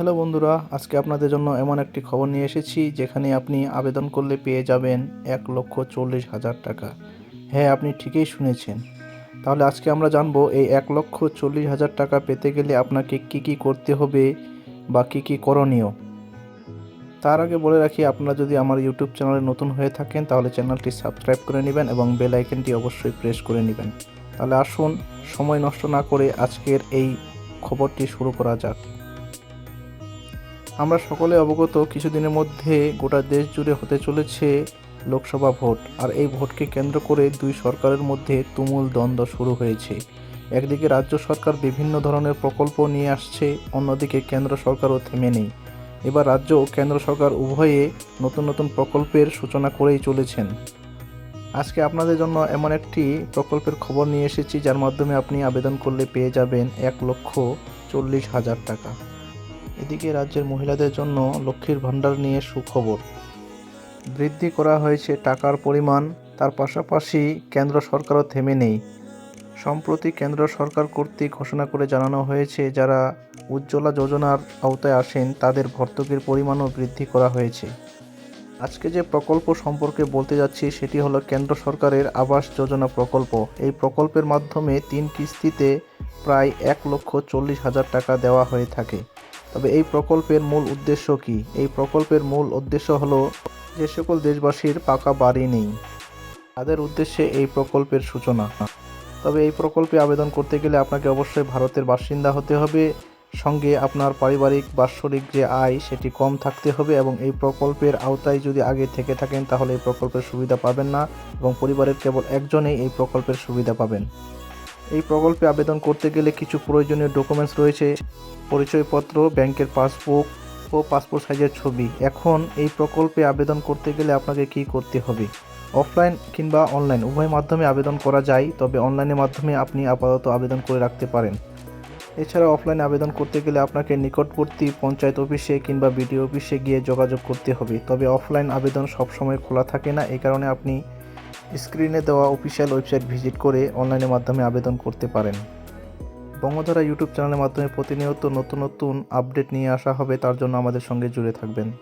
Hello বন্ধুরা, আজকে আপনাদের জন্য এমন একটি খবর নিয়ে এসেছি যেখানে আপনি আবেদন করলে পেয়ে যাবেন এক লক্ষ চল্লিশ হাজার টাকা। হ্যাঁ আপনি ঠিকই শুনেছেন। তাহলে আজকে আমরা জানব এই এক লক্ষ চল্লিশ হাজার টাকা পেতে গেলে আপনাকে কি কি করতে হবে বা কি কি করণীয়। তার আগে বলে রাখি, আপনারা যদি আমার ইউটিউব চ্যানেলে নতুন হয়ে থাকেন, তাহলে চ্যানেলটি সাবস্ক্রাইব করে নেবেন এবং বেল আইকনটি অবশ্যই প্রেস করে নেবেন। তাহলে আসুন, সময় নষ্ট না করে আজকের এই খবরটি শুরু করা যাক। আমরা সকলে অবগত কিছুদিনের মধ্যে গোটা দেশ জুড়ে হতে চলেছে লোকসভা ভোট, আর এই ভোটকে কেন্দ্র করে দুই সরকারের মধ্যে তুমুল দ্বন্দ্ব শুরু হয়েছে। একদিকে রাজ্য সরকার বিভিন্ন ধরনের প্রকল্প নিয়ে আসছে, অন্যদিকে কেন্দ্র সরকারও থেমে নেই। এবার রাজ্য ও কেন্দ্র সরকার উভয়ে নতুন নতুন প্রকল্পের সূচনা করেই চলেছেন। আজকে আপনাদের জন্য এমন একটি প্রকল্পের খবর নিয়ে এসেছি, যার মাধ্যমে আপনি আবেদন করলে পেয়ে যাবেন এক লক্ষ চল্লিশ হাজার টাকা। এদিকে রাজ্যের মহিলাদের জন্য লক্ষ্মীর ভাণ্ডার নিয়ে সুখবর। বৃদ্ধি করা হয়েছে টাকার পরিমাণ, তার পাশাপাশি কেন্দ্র সরকারও থেমে নেই। সম্প্রতি কেন্দ্র সরকার কর্তৃক ঘোষণা করে জানানো হয়েছে, যারা উজ্জ্বলা যোজনার আওতায় আসেন, তাদের ভর্তুকির পরিমাণও বৃদ্ধি করা হয়েছে। আজকে যে প্রকল্প সম্পর্কে বলতে যাচ্ছি, সেটি হলো কেন্দ্র সরকারের আবাস যোজনা প্রকল্প। এই প্রকল্পের মাধ্যমে তিন কিস্তিতে প্রায় এক লক্ষ চল্লিশ হাজার টাকা দেওয়া হয়ে থাকে। তবে এই প্রকল্পের মূল উদ্দেশ্য কি? এই প্রকল্পের মূল উদ্দেশ্য হলো, যে সকল দেশবাসীর পাকা বাড়ি নেই, তাদের উদ্দেশ্যে এই প্রকল্পের সূচনা। তবে এই প্রকল্পে আবেদন করতে গেলে আপনাকে অবশ্যই ভারতের বাসিন্দা হতে হবে। সঙ্গে আপনার পারিবারিক, বাৎসরিক যে আয়, সেটি কম থাকতে হবে এবং এই প্রকল্পের আওতায় যদি আগে থেকে থাকেন, তাহলে এই প্রকল্পের সুবিধা পাবেন না এবং পরিবারের কেবল একজনেই এই প্রকল্পের সুবিধা পাবেন। এই প্রকল্পে আবেদন করতে গেলে কিছু প্রয়োজনীয় ডকুমেন্টস রয়েছে, পরিচয়পত্র, ব্যাংকের পাসবুক ও পাসপোর্ট সাইজের ছবি। এখন এই প্রকল্পে আবেদন করতে গেলে আপনাকে কি করতে হবে? অফলাইন কিংবা অনলাইন উভয় মাধ্যমে আবেদন করা যায়, তবে অনলাইনের মাধ্যমে আপনি আপাতত আবেদন করে রাখতে পারেন। এছাড়া অফলাইনে আবেদন করতে গেলে আপনাকে নিকটবর্তী পঞ্চায়েত অফিসে কিংবা বিডিও অফিসে গিয়ে যোগাযোগ করতে হবে। তবে অফলাইন আবেদন সবসময় খোলা থাকে না এই কারণে আপনি স্ক্রিনে দেওয়া অফিসিয়াল ওয়েবসাইট ভিজিট করে অনলাইনের মাধ্যমে আবেদন করতে পারেন। বঙ্গধারা ইউটিউব চ্যানেলের মাধ্যমে প্রতিনিয়ত নতুন নতুন আপডেট নিয়ে আসা হবে, তার জন্য আমাদের সঙ্গে জুড়ে থাকবেন।